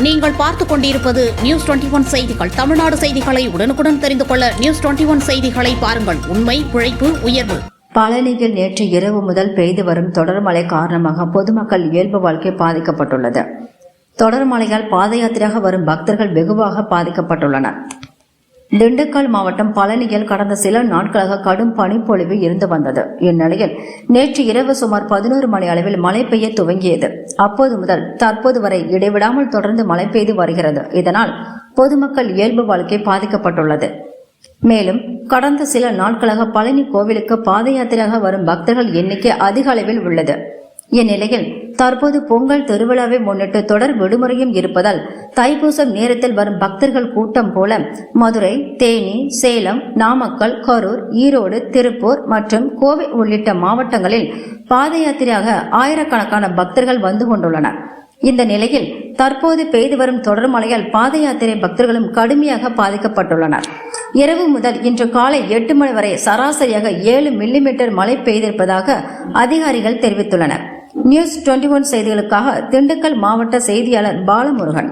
நீங்கள் பார்த்துக் கொண்டிருப்பது நியூஸ் டுவெண்டி ஒன் செய்திகள். தமிழ்நாடு செய்திகளை உடனுக்குடன் தெரிந்து கொள்ள நியூஸ் டுவெண்டி ஒன் செய்திகளை பாருங்கள். உண்மை உழைப்பு உயர்வு. பழனியில் நேற்று இரவு முதல் பெய்து வரும் தொடர் மழை காரணமாக பொதுமக்கள் இயல்பு வாழ்க்கை பாதிக்கப்பட்டுள்ளது. தொடர் மழையால் பாத யாத்திரையாக வரும் பக்தர்கள் வெகுவாக பாதிக்கப்பட்டுள்ளனர். திண்டுக்கல் மாவட்டம் பழனியில் கடந்த சில நாட்களாக கடும் பனிப்பொழிவு இருந்து வந்தது. இந்நிலையில் நேற்று இரவு சுமார் பதினோரு மணி அளவில் மழை பெய்ய துவங்கியது. அப்போது முதல் தற்போது வரை இடைவிடாமல் தொடர்ந்து மழை பெய்து வருகிறது. இதனால் பொதுமக்கள் இயல்பு வாழ்க்கை பாதிக்கப்பட்டுள்ளது. மேலும் கடந்த சில நாட்களாக பழனி கோவிலுக்கு பாத யாத்திரையாக வரும் பக்தர்கள் எண்ணிக்கை அதிக அளவில் உள்ளது. இந்நிலையில் தற்போது பொங்கல் திருவிழாவை முன்னிட்டு தொடர் விடுமுறையும் இருப்பதால் தைப்பூசம் நேரத்தில் வரும் பக்தர்கள் கூட்டம் போல மதுரை தேனி சேலம் நாமக்கல் கரூர் ஈரோடு திருப்பூர் மற்றும் கோவை உள்ளிட்ட மாவட்டங்களில் பாத யாத்திரையாக ஆயிரக்கணக்கான பக்தர்கள் வந்து கொண்டுள்ளனர். இந்த நிலையில் தற்போது பெய்து வரும் தொடர் மழையால் பாத யாத்திரை பக்தர்களும் கடுமையாக பாதிக்கப்பட்டுள்ளனர். இரவு முதல் இன்று காலை எட்டு மணி வரை சராசரியாக ஏழு மில்லிமீட்டர் மழை பெய்திருப்பதாக அதிகாரிகள் தெரிவித்துள்ளனர். நியூஸ் டுவெண்ட்டி ஒன் செய்திகளுக்காக திண்டுக்கல் மாவட்ட செய்தியாளர் பாலமுருகன்.